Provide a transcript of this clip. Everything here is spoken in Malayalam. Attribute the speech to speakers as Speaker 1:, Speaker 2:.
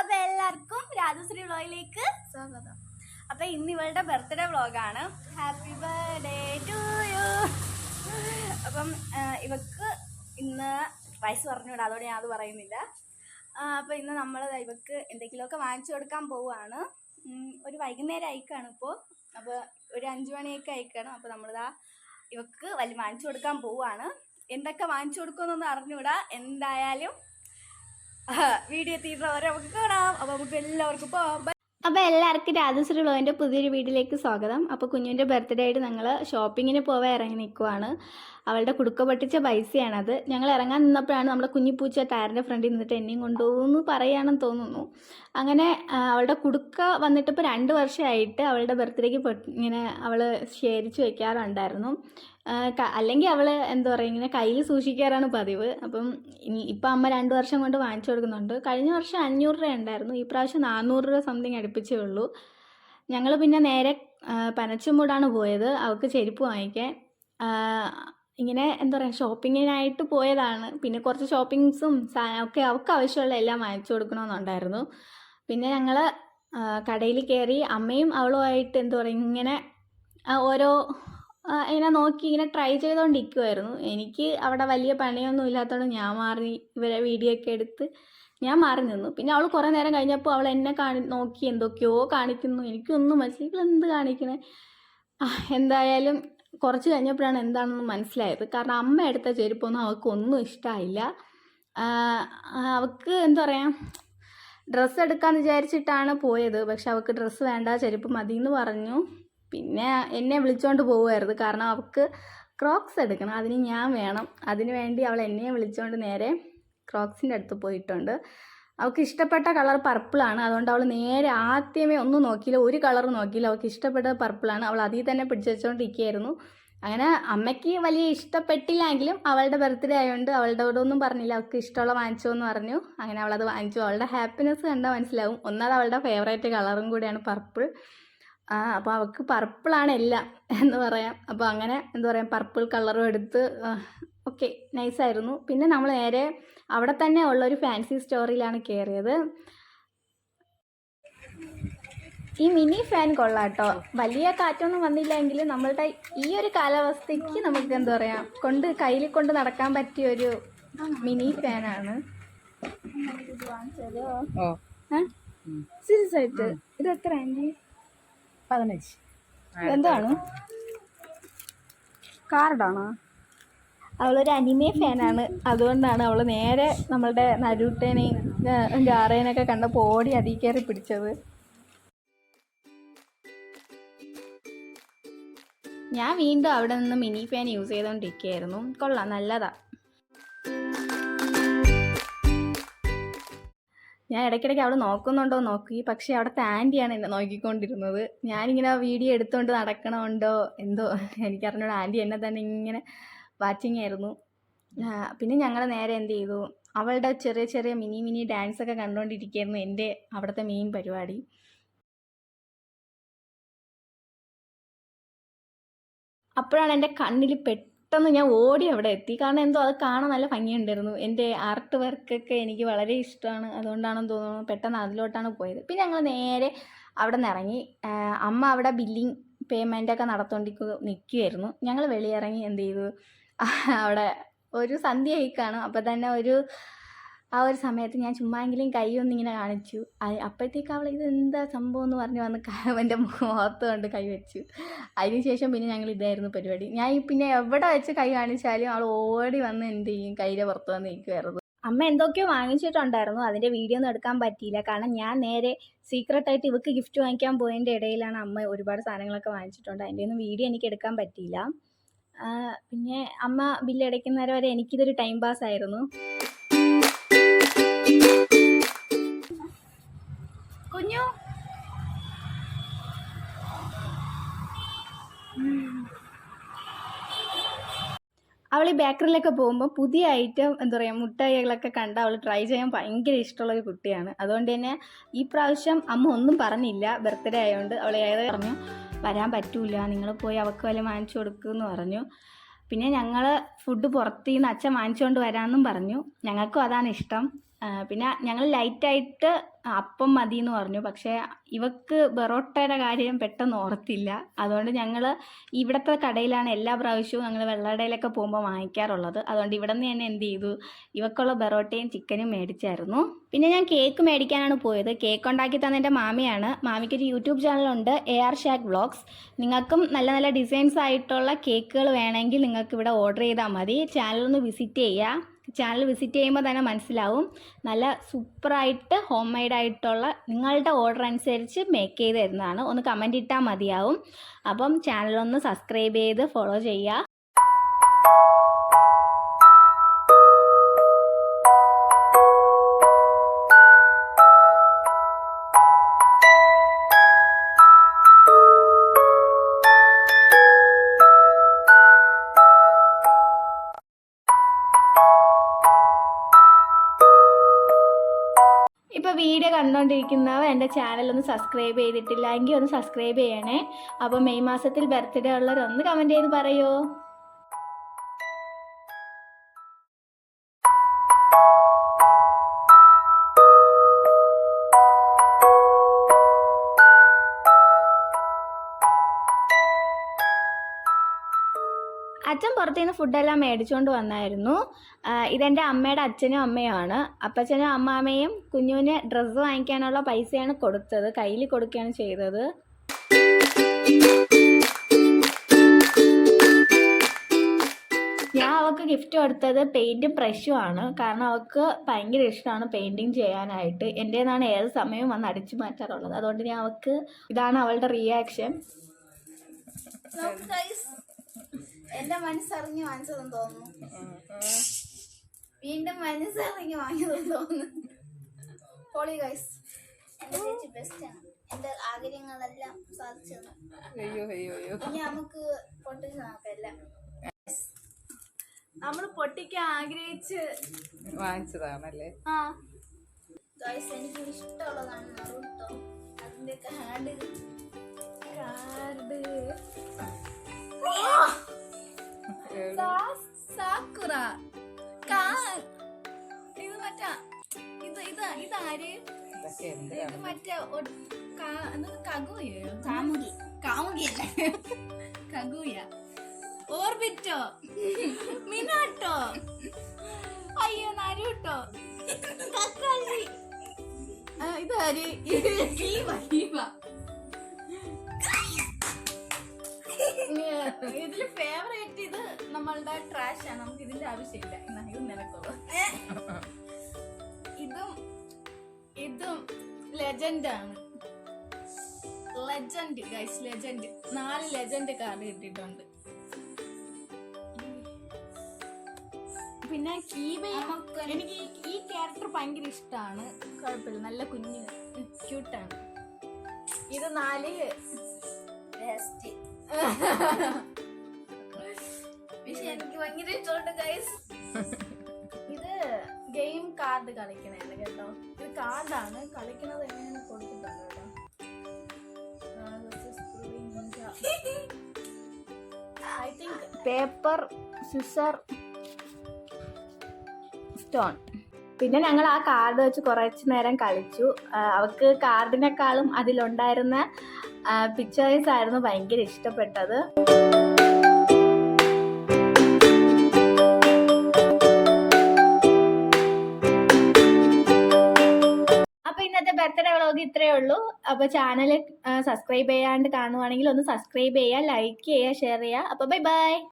Speaker 1: അപ്പൊ എല്ലാവർക്കും രാജശ്രീ വ്ളോഗിലേക്ക് സ്വാഗതം. അപ്പൊ ഇന്ന് ഇവളുടെ ബർത്ത്ഡേ വ്ളോഗാണ്. ഹാപ്പി ബർത്ത്ഡേ ടു യു അപ്പം ഇവക്ക് ഇന്ന് വയസ്സ് പറഞ്ഞുവിടാം. അതോടെ ഞാൻ അത് പറയുന്നില്ല. അപ്പൊ ഇന്ന് നമ്മൾ ഇവക്ക് എന്തെങ്കിലുമൊക്കെ വാങ്ങിച്ചു കൊടുക്കാൻ പോവുകയാണ് ഒരു വൈകുന്നേരം അയക്കാണ് ഇപ്പോൾ അപ്പോൾ ഒരു അഞ്ചു മണിയൊക്കെ അയക്കണം അപ്പോൾ നമ്മളിതാ ഇവക്ക് വലിയ വാങ്ങിച്ചു കൊടുക്കാൻ പോവുകയാണ് എന്തൊക്കെ വാങ്ങിച്ചു കൊടുക്കുമെന്നൊന്നും അറിഞ്ഞുകൂടാ എന്തായാലും വീഡിയോ തീരുന്നവരെ നമുക്ക് കാണാം. അപ്പോൾ നമുക്ക് എല്ലാവർക്കും പോകാം അപ്പോൾ എല്ലാവർക്കും രാജശ്രീ ബ്ലോവിന്റെ പുതിയൊരു വീട്ടിലേക്ക് സ്വാഗതം. അപ്പോൾ കുഞ്ഞിന്റെ ബർത്ത്ഡേ ആയിട്ട് ഞങ്ങൾ ഷോപ്പിങ്ങിന് പോവാൻ ഇറങ്ങി നിൽക്കുവാണ് അവളുടെ കുടുക്ക പൊട്ടിച്ച പൈസയാണത്. ഞങ്ങൾ ഇറങ്ങാൻ നിന്നപ്പോഴാണ് നമ്മുടെ കുഞ്ഞിപ്പൂച്ച ടയറിന്റെ ഫ്രണ്ടിൽ നിന്നിട്ട് എന്നെയും കൊണ്ടുപോകുമെന്ന് പറയുകയാണെന്ന് തോന്നുന്നു. അങ്ങനെ അവളുടെ കുടുക്ക വന്നിട്ട് ഇപ്പോൾ രണ്ട് വർഷമായിട്ട് അവളുടെ ബർത്ത്ഡേക്ക് ഇങ്ങനെ അവൾ ശേഖരിച്ച് ക- അല്ലെങ്കിൽ അവൾ എന്താ പറയുക ഇങ്ങനെ കയ്യിൽ സൂക്ഷിക്കാറാണ് പതിവ്. അപ്പം ഇപ്പം അമ്മ രണ്ട് വർഷം കൊണ്ട് വാങ്ങിച്ചു കൊടുക്കുന്നുണ്ട്. കഴിഞ്ഞ വർഷം അഞ്ഞൂറ് രൂപ ഉണ്ടായിരുന്നു. ഈ പ്രാവശ്യം നാനൂറ് രൂപ സംതിങ് അടുപ്പിച്ചേ ഉള്ളൂ. ഞങ്ങൾ പിന്നെ നേരെ പനച്ചുമൂടാണ് പോയത്. അവൾക്ക് ചെരുപ്പ് വാങ്ങിക്കാൻ. ഇങ്ങനെ എന്താ പറയുക ഷോപ്പിങ്ങിനായിട്ട് പോയതാണ്. പിന്നെ കുറച്ച് ഷോപ്പിങ്സും ഒക്കെ അവൾക്ക് ആവശ്യമുള്ള എല്ലാം വാങ്ങിച്ചു കൊടുക്കണമെന്നുണ്ടായിരുന്നു. പിന്നെ ഞങ്ങൾ കടയിൽ കയറി അമ്മയും അവളുമായിട്ട് എന്താ പറയുക ഇങ്ങനെ ഓരോ ഇങ്ങനെ നോക്കി ഇങ്ങനെ ട്രൈ ചെയ്തുകൊണ്ടിരിക്കുമായിരുന്നു എനിക്ക് അവിടെ വലിയ പണിയൊന്നും ഇല്ലാത്തതുകൊണ്ട് ഞാൻ മാറി ഇവരെ വീഡിയോ ഒക്കെ എടുത്ത് ഞാൻ മാറി നിന്നു. പിന്നെ അവൾ കുറേ നേരം കഴിഞ്ഞപ്പോൾ അവൾ എന്നെ കാണി നോക്കി എന്തൊക്കെയോ കാണിക്കുന്നു. എനിക്കൊന്നും മനസ്സിലായി. എന്ത് കാണിക്കണേ? എന്തായാലും കുറച്ച് കഴിഞ്ഞപ്പോഴാണ് എന്താണെന്ന് മനസ്സിലായത്. കാരണം അമ്മ എടുത്ത ചെരുപ്പൊന്നും അവൾക്ക് ഒന്നും ഇഷ്ടമായില്ല അവൾക്ക് എന്താ പറയുക ഡ്രസ്സ് എടുക്കാമെന്ന് വിചാരിച്ചിട്ടാണ് പോയത്. പക്ഷെ അവൾക്ക് ഡ്രസ്സ് വേണ്ട ചെരുപ്പ് മതി എന്ന് പറഞ്ഞു. പിന്നെ എന്നെ വിളിച്ചുകൊണ്ട് പോവുമായിരുന്നു കാരണം അവൾക്ക് ക്രോക്സ് എടുക്കണം. അതിന് ഞാൻ വേണം. അതിന് വേണ്ടി അവൾ എന്നെ വിളിച്ചുകൊണ്ട് നേരെ ക്രോക്സിന്റെ അടുത്ത് പോയിട്ടുണ്ട്. അവൾക്ക് ഇഷ്ടപ്പെട്ട കളർ പർപ്പിളാണ് അതുകൊണ്ട് അവൾ നേരെ ആദ്യമേ ഒന്നും നോക്കിയില്ല. ഒരു കളർ നോക്കിയില്ല. അവൾക്ക് ഇഷ്ടപ്പെട്ടത് പർപ്പിളാണ് അവൾ അതിൽ തന്നെ പിടിച്ചു വെച്ചുകൊണ്ടിരിക്കുകയായിരുന്നു അങ്ങനെ അമ്മയ്ക്ക് വലിയ ഇഷ്ടപ്പെട്ടില്ലെങ്കിലും അവളുടെ ബർത്ത്ഡേ ആയതുകൊണ്ട് അവളുടെ കൂടെ ഒന്നും പറഞ്ഞില്ല. അവൾക്ക് ഇഷ്ടമുള്ള വാങ്ങിച്ചോ എന്ന് പറഞ്ഞു. അങ്ങനെ അവളത് വാങ്ങിച്ചു. അവളുടെ ഹാപ്പിനെസ് കണ്ടാൽ മനസ്സിലാവും. ഒന്നാമത് അവളുടെ ഫേവറേറ്റ് കളറും കൂടിയാണ് പർപ്പിൾ അപ്പോൾ അവൾക്ക് പർപ്പിളാണ് എല്ലാം എന്ന് പറയാം. അപ്പോൾ അങ്ങനെ എന്താ പറയുക പർപ്പിൾ കളറും എടുത്ത് ഓക്കെ നൈസായിരുന്നു പിന്നെ നമ്മൾ നേരെ അവിടെ തന്നെ ഉള്ള ഒരു ഫാൻസി സ്റ്റോറിയിലാണ് കയറിയത് ഈ മിനി ഫാൻ കൊള്ളാട്ടോ വലിയ കാറ്റൊന്നും വന്നില്ലെങ്കിൽ നമ്മളുടെ ഈ ഒരു കാലാവസ്ഥയ്ക്ക് നമുക്ക് എന്താ പറയുക കൊണ്ട് കയ്യിൽ കൊണ്ട് നടക്കാൻ പറ്റിയ ഒരു മിനി ഫാനാണ് സീരിയസ് ആയിട്ട് ഇത് എത്ര ആന്റി
Speaker 2: പതിനഞ്ച്.
Speaker 1: എന്താണ്? കാർഡാണോ? അവളൊരു അനിമേ ഫാനാണ് അതുകൊണ്ടാണ് അവൾ നേരെ നമ്മളുടെ നരൂട്ടേനെയും ഗാറേനൊക്കെ കണ്ടപ്പോൾ ഓടി അതിൽ കയറി പിടിച്ചത്. ഞാൻ വീണ്ടും അവിടെ നിന്ന് മിനി ഫാൻ യൂസ് ചെയ്തുകൊണ്ടിരിക്കുകയായിരുന്നു കൊള്ളാം നല്ലതാ. ഞാൻ ഇടയ്ക്കിടയ്ക്ക് അവിടെ നോക്കുന്നുണ്ടോ നോക്കി. പക്ഷേ അവിടുത്തെ ആന്റിയാണ് എന്നെ നോക്കിക്കൊണ്ടിരുന്നത്. ഞാനിങ്ങനെ വീഡിയോ എടുത്തുകൊണ്ട് നടക്കണമുണ്ടോ? എന്തോ എനിക്കറിഞ്ഞോട്. ആന്റി എന്നെ തന്നെ ഇങ്ങനെ വാച്ചിങ് ആയിരുന്നു. പിന്നെ ഞങ്ങൾ നേരെ എന്ത് ചെയ്തു? അവളുടെ ചെറിയ ചെറിയ മിനി മിനി ഡാൻസ് ഒക്കെ കണ്ടുകൊണ്ടിരിക്കുകയായിരുന്നു എന്റെ അവിടുത്തെ മെയിൻ പരിപാടി. അപ്പോഴാണ് എന്റെ കണ്ണിൽ പെട്ടെന്ന് ഞാൻ ഓടി അവിടെ എത്തി. കാരണം എന്തോ അത് കാണാൻ നല്ല ഭംഗിയുണ്ടായിരുന്നു. എന്റെ ആർട്ട് വർക്കൊക്കെ എനിക്ക് വളരെ ഇഷ്ടമാണ്. അതുകൊണ്ടാണെന്ന് തോന്നുന്നു പെട്ടെന്ന് അതിലോട്ടാണ് പോയത്. പിന്നെ ഞങ്ങൾ നേരെ അവിടെ നിന്ന് ഇറങ്ങി. അമ്മ അവിടെ ബില്ലിങ് പേയ്മെന്റ് ഒക്കെ നടത്തോണ്ടിരിക്കു നിൽക്കുമായിരുന്നു ഞങ്ങൾ വെളിയിറങ്ങി എന്ത് ചെയ്തു? അവിടെ ഒരു സന്ധ്യ കാണും. അപ്പോൾ തന്നെ ഒരു ആ ഒരു സമയത്ത് ഞാൻ ചുമ്മായെങ്കിലും കൈ ഒന്നിങ്ങനെ കാണിച്ചു. അപ്പോഴത്തേക്ക് അവൾ ഇത് എന്താ സംഭവം എന്ന് പറഞ്ഞ് വന്ന് എന്റെ മുഖത്ത് കൊണ്ട് കൈ വെച്ചു. അതിനുശേഷം പിന്നെ ഞങ്ങൾ ഇതായിരുന്നു പരിപാടി. ഞാൻ പിന്നെ എവിടെ വെച്ച് കൈ കാണിച്ചാലും അവൾ ഓടി വന്ന് എന്ത് ചെയ്യും? കൈയുടെ പുറത്ത് വന്ന് നിൽക്കുമായിരുന്നു അമ്മ എന്തൊക്കെയോ വാങ്ങിച്ചിട്ടുണ്ടായിരുന്നു. അതിന്റെ വീഡിയോ ഒന്നും എടുക്കാൻ പറ്റിയില്ല. കാരണം ഞാൻ നേരെ സീക്രട്ടായിട്ട് ഇവക്ക് ഗിഫ്റ്റ് വാങ്ങിക്കാൻ പോയതിന്റെ ഇടയിലാണ് അമ്മ ഒരുപാട് സാധനങ്ങളൊക്കെ വാങ്ങിച്ചിട്ടുണ്ട്. അതിന്റെ ഒന്നും വീഡിയോ എനിക്ക് എടുക്കാൻ പറ്റിയില്ല. പിന്നെ അമ്മ ബില്ല് അടയ്ക്കുന്നവരെ വരെ എനിക്കിതൊരു ടൈം പാസ് ആയിരുന്നു. കുഞ്ഞു. അവൾ ഈ ബേക്കറിയിലൊക്കെ പോകുമ്പോൾ പുതിയ ഐറ്റം എന്താ പറയുക മുട്ടായികളൊക്കെ കണ്ട് അവൾ ട്രൈ ചെയ്യാൻ ഭയങ്കര ഇഷ്ടമുള്ള ഒരു കുട്ടിയാണ്. അതുകൊണ്ട് തന്നെ ഈ പ്രാവശ്യം അമ്മ ഒന്നും പറഞ്ഞില്ല. ബർത്ത്ഡേ ആയതുകൊണ്ട് അവൾ ഏതായാലും പറഞ്ഞു വരാൻ പറ്റൂല. നിങ്ങൾ പോയി അവൾക്ക് വല്ല വാങ്ങിച്ചു കൊടുക്കുമെന്ന് പറഞ്ഞു. പിന്നെ ഞങ്ങൾ ഫുഡ് പുറത്തു നിന്ന് അച്ഛൻ വാങ്ങിച്ചുകൊണ്ട് വരാമെന്നും പറഞ്ഞു. ഞങ്ങൾക്കും അതാണ് ഇഷ്ടം. പിന്നെ ഞങ്ങൾ ലൈറ്റായിട്ട് അപ്പം മതി എന്ന് പറഞ്ഞു. പക്ഷേ ഇവക്ക് ബെറോട്ടയുടെ കാര്യം പെട്ടെന്ന് ഓർത്തില്ല. അതുകൊണ്ട് ഞങ്ങൾ ഇവിടുത്തെ കടയിലാണ് എല്ലാ പ്രാവശ്യവും ഞങ്ങൾ വെള്ളടയിലൊക്കെ പോകുമ്പോൾ വാങ്ങിക്കാറുള്ളത്. അതുകൊണ്ട് ഇവിടെ നിന്ന് തന്നെ എന്ത് ചെയ്തു? ഇവക്കുള്ള ബെറോട്ടയും ചിക്കനും മേടിച്ചായിരുന്നു. പിന്നെ ഞാൻ കേക്ക് മേടിക്കാനാണ് പോയത്. കേക്ക് ഉണ്ടാക്കി തന്ന എന്റെ മാമിയാണ്. മാമിക്ക് ഒരു യൂട്യൂബ് ചാനലുണ്ട് എ ആർ ഷാക്ക് വ്ളോഗ്സ്. നിങ്ങൾക്കും നല്ല നല്ല ഡിസൈൻസ് ആയിട്ടുള്ള കേക്കുകൾ വേണമെങ്കിൽ നിങ്ങൾക്ക് ഇവിടെ ഓർഡർ ചെയ്താൽ മതി. ചാനലൊന്ന് വിസിറ്റ് ചെയ്യുക ചാനൽ വിസിറ്റ് ചെയ്യുമ്പോൾ തന്നെ മനസ്സിലാവും. നല്ല സൂപ്പറായിട്ട് ഹോം ആയിട്ടുള്ള നിങ്ങളുടെ ഓർഡർ അനുസരിച്ച് മേക്ക് ചെയ്ത് തരുന്നതാണ്. ഒന്ന് കമന്റ് ഇട്ടാൽ മതിയാവും. അപ്പം ചാനലൊന്ന് സബ്സ്ക്രൈബ് ചെയ്ത് ഫോളോ ചെയ്യുക. ഇപ്പോൾ വീഡിയോ കണ്ടുകൊണ്ടിരിക്കുന്നവർ എന്റെ ചാനൽ ഒന്ന് സബ്സ്ക്രൈബ് ചെയ്തിട്ടില്ല എങ്കിൽ ഒന്ന് സബ്സ്ക്രൈബ് ചെയ്യണേ. അപ്പോൾ മെയ് മാസത്തിൽ ബർത്ത്ഡേ ഉള്ളവരൊന്ന് കമന്റ് ചെയ്ത് പറയോ? അച്ഛൻ പുറത്തുനിന്ന് ഫുഡെല്ലാം മേടിച്ചുകൊണ്ട് വന്നായിരുന്നു. ഇതെന്റെ അമ്മയുടെ അച്ഛനും അമ്മയുമാണ്. അപ്പച്ചനും അമ്മാമ്മയും കുഞ്ഞുവിന് ഡ്രസ്സ് വാങ്ങിക്കാനുള്ള പൈസയാണ് കൊടുത്തത്. കയ്യിൽ കൊടുക്കുകയാണ് ചെയ്തത്. ഞാൻ അവൾക്ക് ഗിഫ്റ്റ് കൊടുത്തത് പെയിന്റും ബ്രഷും ആണ്. കാരണം അവൾക്ക് ഭയങ്കര ഇഷ്ടമാണ് പെയിന്റിങ് ചെയ്യാനായിട്ട്. എന്റെതാണ് ഏത് സമയവും വന്ന് അടിച്ചു മാറ്റാറുള്ളത്. അതുകൊണ്ട് ഞാൻ അവൾക്ക് ഇതാണ് അവളുടെ റിയാക്ഷൻ എന്റെ മനസ്സറിഞ്ഞ് വാങ്ങിച്ചതെന്ന് തോന്നുന്നു. വീണ്ടും മനസ്സറിഞ്ഞ് വാങ്ങിയതെന്ന് തോന്നുന്നു. പോളി ഗൈസ് എന്റെ ചേച്ചി ബെസ്റ്റ് ആണ്. എന്റെ ആഗ്രഹങ്ങളെല്ലാം സാധിച്ചത്.
Speaker 2: അയ്യോ അയ്യോ അയ്യോ.
Speaker 1: ഇനി നമുക്ക് പൊട്ടിച്ച് നോക്കാം നമ്മൾ പൊട്ടിക്കാൻ ആഗ്രഹിച്ച്
Speaker 2: വാങ്ങിച്ചതാണല്ലേ?
Speaker 1: ആ. ഗൈസ് എനിക്ക് ഇഷ്ടമുള്ളതാണ് നറുട്ടോ അതിന്റെ കാർഡ് കാർഡ് സാക്കുറ. കാ- ഇത് മറ്റാ ഇത് ഇത് ഇതാര്? ഇത് മറ്റേ കഗുയോ? കാമുകി. കാമുകിയല്ല കഗുയ. ഓർബിറ്റോ? മിനാട്ടോ? അയ്യോ നരൂട്ടോ? തക്കാളി ഇതാര്? ഈവ ഈവ ഇതിൽ ഫേവറേറ്റ് ഇത് നമ്മളുടെ ട്രാഷ് ആണ്. നമുക്ക് ഇതിന്റെ ആവശ്യമില്ല. ഇത് നിനക്കുള്ളൂ. ഇതും ഇതും ലെജൻഡ് ആണ്. ലെജൻഡ് ഗൈസ് ലെജൻഡ് നാല് ലെജൻഡ് കാർഡ് കിട്ടിയിട്ടുണ്ട്. പിന്നെ കീബേ എനിക്ക് ഈ- ക്യാരക്ടർ ഭയങ്കര ഇഷ്ടമാണ് കുഴപ്പമില്ല. നല്ല കുഞ്ഞ് ക്യൂട്ടാണ് ഇത് നാല് എനിക്ക് ഭയങ്കര ഇഷ്ടമുണ്ട് ഗൈസ് ഇത് ഗെയിം കാർഡ് കളിക്കണേണ് കേട്ടോ. ഇത് കാർഡാണ് കളിക്കണത് എങ്ങനെയാണ് കൊടുത്തിട്ടുണ്ട് കേട്ടോ. I think paper scissor stone പിന്നെ ഞങ്ങൾ ആ കാർഡ് വെച്ച് കുറച്ച് നേരം കളിച്ചു. അവൾക്ക് കാർഡിനേക്കാളും അതിലുണ്ടായിരുന്ന പിക്ചേഴ്സ് ആയിരുന്നു ഭയങ്കര ഇഷ്ടപ്പെട്ടത്. ഇന്നത്തെ വ്ളോഗ് ഇത്രയേ ഉള്ളൂ. അപ്പൊ ചാനൽ സബ്സ്ക്രൈബ് ചെയ്യാണ്ട് കാണുവാണെങ്കിൽ ഒന്ന് സബ്സ്ക്രൈബ് ചെയ്യുക ലൈക്ക് ചെയ്യുക ഷെയർ ചെയ്യുക. അപ്പൊ ബൈ ബൈ